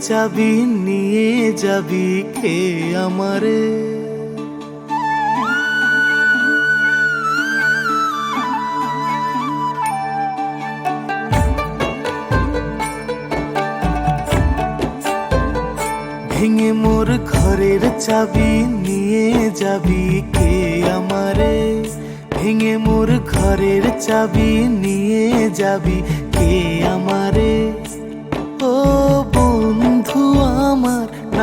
চাবি নিয়ে যাবি কে আমারে? ভেঙে মোর ঘরের চাবি নিয়ে যাবি কে আমারে? ভেঙে মোর ঘরের চাবি নিয়ে যাবি কে আমারে?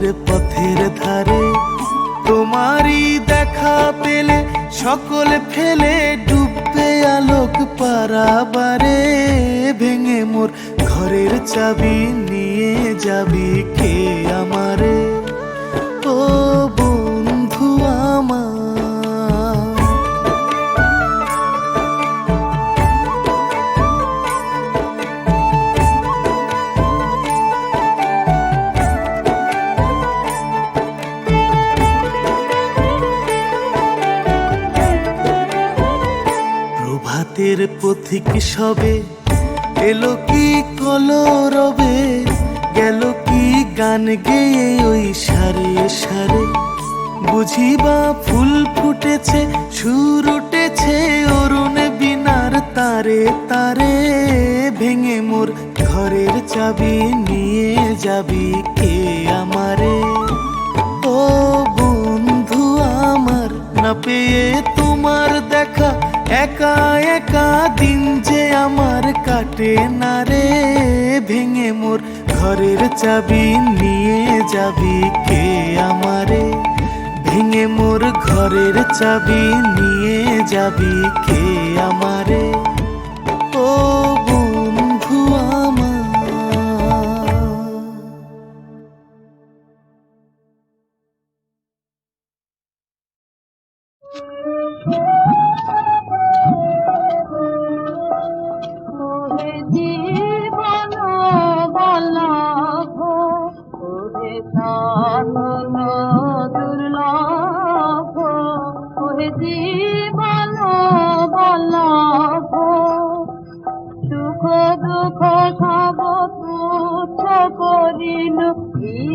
প্রভাতের পথের ধারে তোমারই দেখা পেলে সকল ফেলে ডুববে আলোক পারাবারে। ভেঙে মোর ঘরের চাবি নিয়ে যাবি কে আমারে? প্রভাতের পথিক সবে? এলো কি কলরবে? গেল কি গান গেয়ে ওই সারে সারে? বুঝিবা ফুল ফুটেছে, সুর উঠেছে, অরুণ বিনার তারে তারে। ভেঙে মোর ঘরের চাবি নিয়ে যাবি কে আমারে? ও বন্ধু আমার, না পেয়ে একা একা দিন যে আমার কাটে না রে, ভেঙে মোর ঘরের চাবি নিয়ে যাবি কে আমারে? ভেঙে মোর ঘরের চাবি নিয়ে যাবি কে আমারে? ও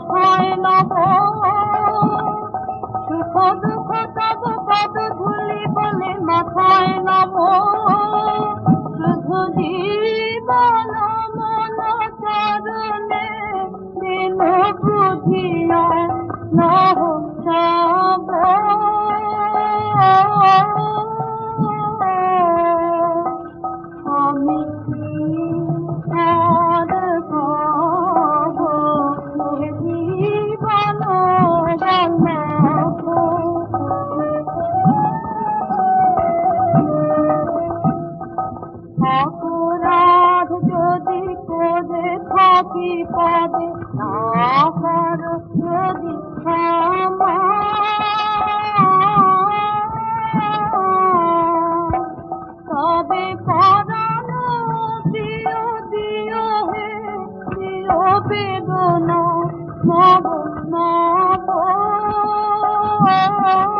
তাই মাথায় Oh.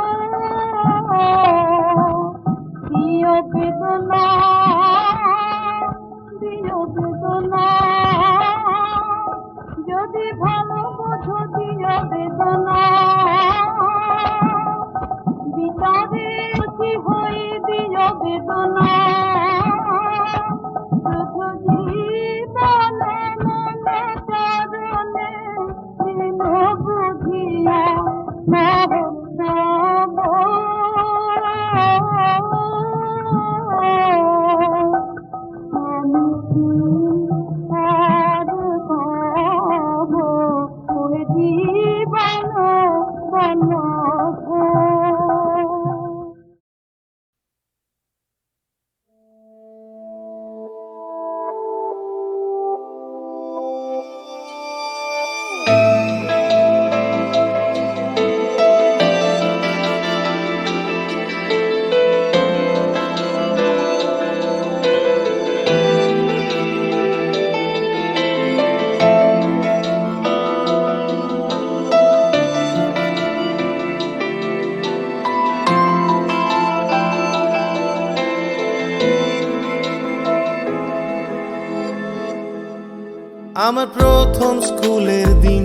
আমার প্রথম স্কুলের দিন,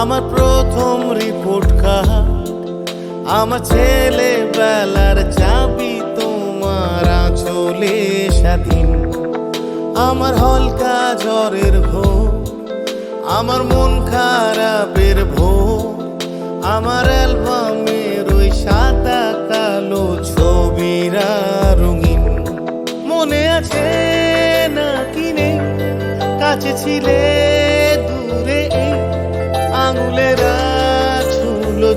আমার প্রথম রিপোর্ট কার্ড, আমার ছেলে বেলার চাবি তোমার আঁচলে স্বাধীন। আমার হলকা জ্বরের ভোর, আমার মন খারাপের ভোর, আমার অ্যালবামের কাছে ছিলে দূরে এই আঙুলেরা ছুলো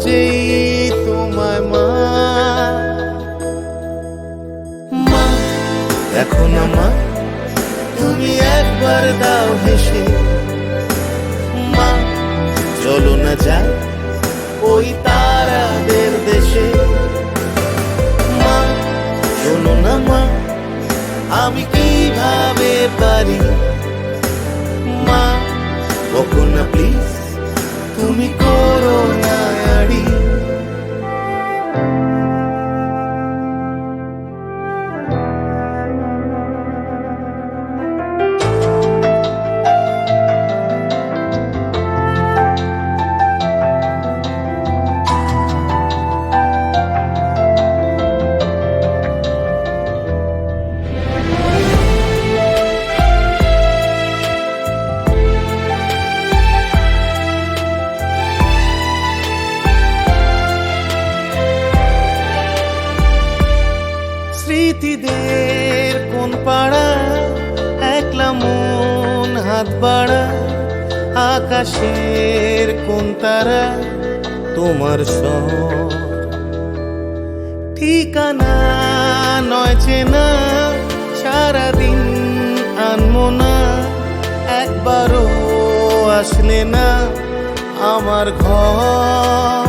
তোমায় মা। মা দেখো না মা তুমি একবার দাও হেসে। মা, চলো না যাই ওই তারাদের দেশে। মা, শোনো না মা, আমি কীভাবে পারি? বকো না প্লিজ তুমি করো না আড়ি। আসলে না আমার ঘর।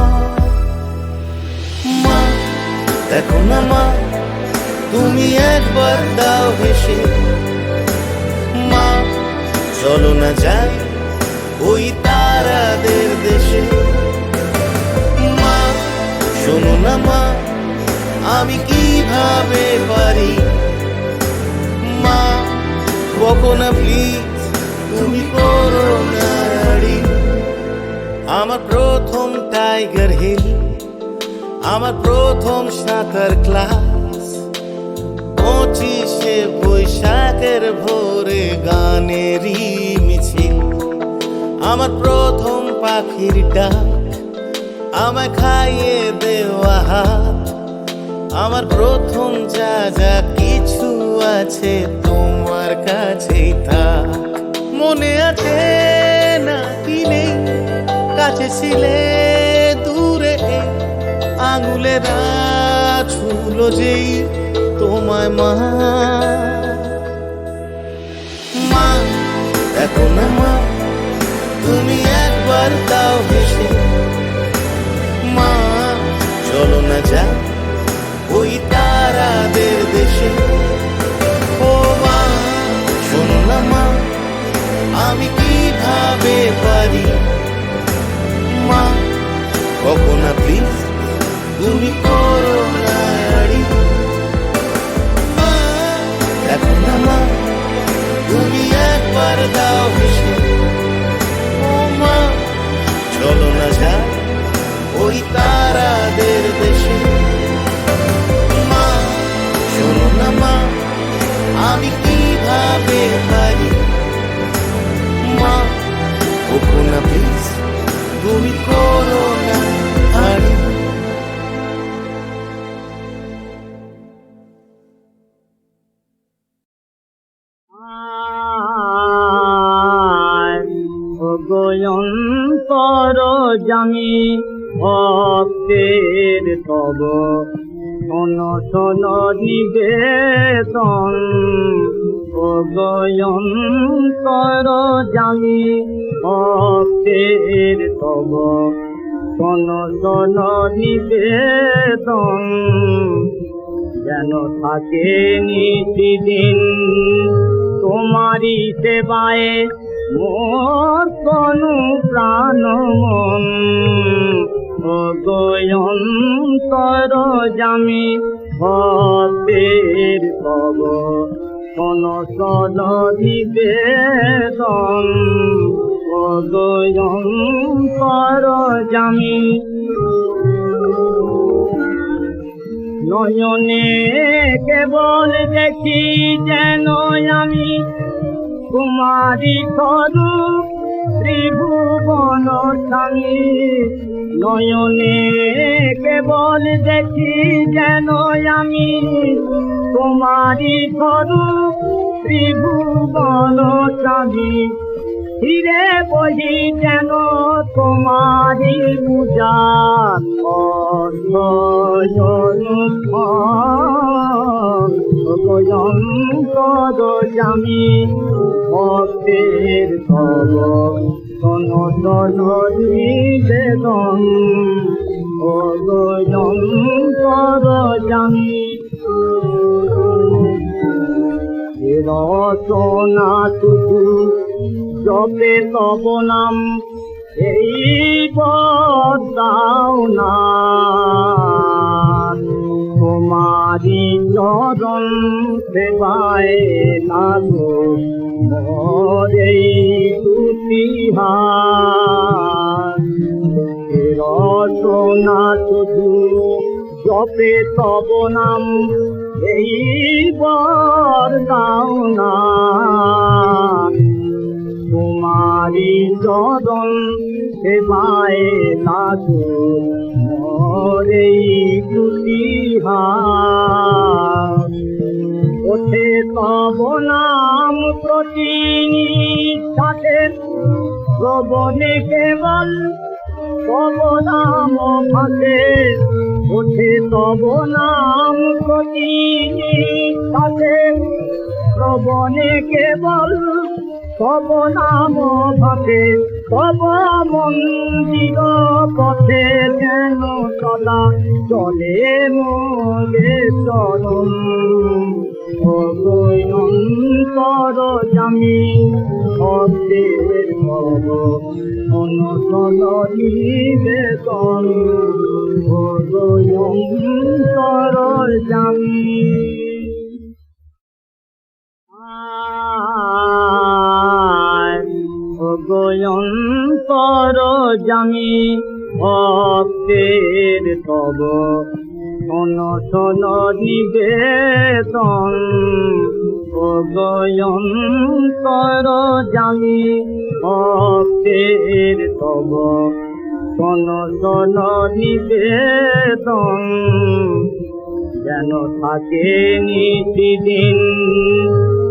মা, দেখো না মা, তুমি একবার দাও হেসে। মা, চলো না যাই ওই তারাদের দেশে। মা, শোনো না মা, আমি কীভাবে পারি? মা, বকো না প্লিজ তুমি করো না। আমার প্রথম টাইগার হিল আমার প্রথম সাঁতার ক্লাস পঁচিশে বৈশাখের ভোরে গানেরই মিছিল। আমার প্রথম পাখির ডাক, আমায় খাইয়ে দেওয়া হাত। আমার প্রথম যা যা কিছু আছে তোমার কাছেই থাক। মনে আছে কাছে ছিলে দূরে এই আঙুলেরা ছুলো যেই তোমায় মা। মা, দেখো না মা, তুমি একবার হেসে। মা, চলো না যা ওই তারাদের দেশে। ও মা, শোনো না মা, আমি কীভাবে পারি? মা, কখন প্লিজ তুমি করো না আড়ি। দেখো তুমি একবার দাও চলো না যা, ওই তারাদের দেশে। মা, শোনো না মা, আমি কীভাবে পারি? মা, কখন জামি ভক্তের তব। শোন শোন নিবেদন। ও গয়ন্তর জামি ভক্তের তব। শোন শোন নিবেদন। যেন থাকে নিতিদিন তোমারই সেবায় মোর তনু প্রাণ মন ও গয়ন্তর জামি ভক্তের কব। কোন সদ নিবেদন অগয়ং কর জামি। নয়নে কেবল দেখি যেন আমি কুমারী সরু ত্রিভুবন স্বামী নয়নে কেবল দেখি যেন আমি। কুমারী সরু ত্রিভুবন স্বামী হিরে বহি যেন তোমারি পূজা। কদ জামি ভক্তের তব নিবেদন। অগয়ন কর জামি রচনা শুধু জপে তব নাম, এই বদাও না। তোমারি চরণ সেবায় লাগো মরে তুতিহার রচনা শুধু জপে তব নাম, এই বর না। তোমারি চরণ সেবায় লাগো মরে তুতিহার ওঠে তব নাম প্রতিনিষ্ঠাতে শ্রবণে কেবল তব নাম ফাঁসে ওঠে তব নাম প্রতিনিষ্ঠাতে শ্রবণে কেবল তব নাম ভাবে তব মন্দির পথে যেন সদা চলে মোরে চরণ অন্তর জামি ভক্তের ভব নিবেদন জামি ভক্তের তব। অনশন নিবেদন। অগয়ন্তর জামি ভক্তের তব। অনশন নিবেদন। যেন থাকে নিতিদিন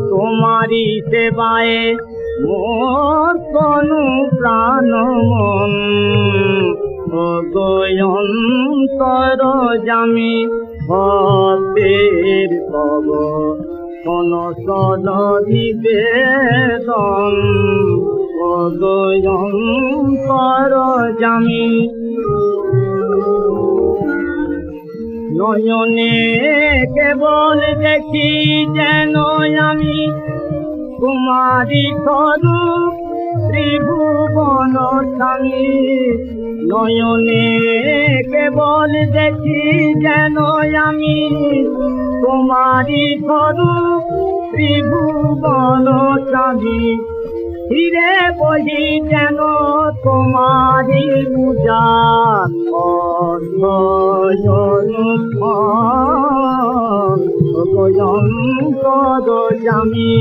তোমারি সেবায় মোর তনু প্রাণ মন অগয়ন্তর জামি ভক্তের তব কোন সদ নিবেদন অগয়ন্তর জামি। নয়নে কেবল দেখি যেন আমি কুমারী স্বরূপ ত্রিভুবন স্বামী। নয়নে কেবল দেখি যেন আমি। কুমারী স্বরূপ ত্রিভুবন স্বামী। হিরে বহি যেন তোমারি কদ জামি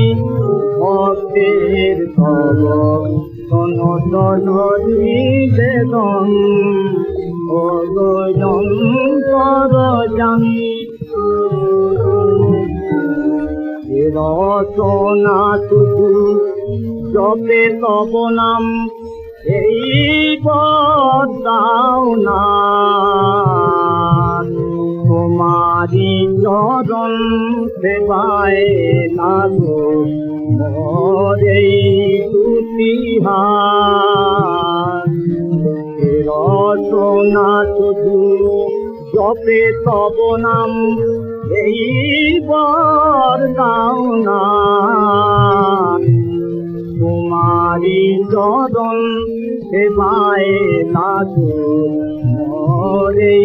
ভক্তের তব, তন তন, নিবেদন অগয়ন কদ রচনা শুধু জপে তব নাম এই বদাও না। তোমারি চরণ সেবায় লাগো, মরে তুতিহার রচনা শুধু জপে তব নাম এই বর দাও না। তোমারি চরণ সেবায় লাগো মরে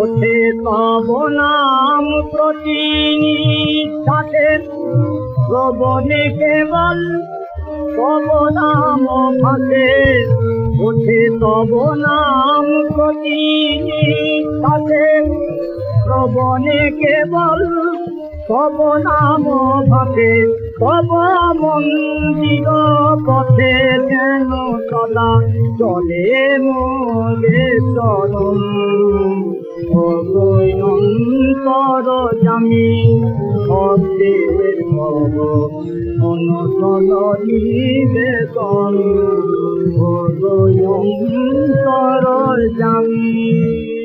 ওঠে তব নাম প্রতিনি থাকে কেবল তব নাম ভাষে ওঠে তব নাম প্রতিনি থাকে কেবল তব নাম ভাবে তব মন্দির পথে যেন সদা চলে মোরে চরণ অনন্তর জামি ভক্তের ভব অনতন নিবেদন ভগয়ন্তর জামি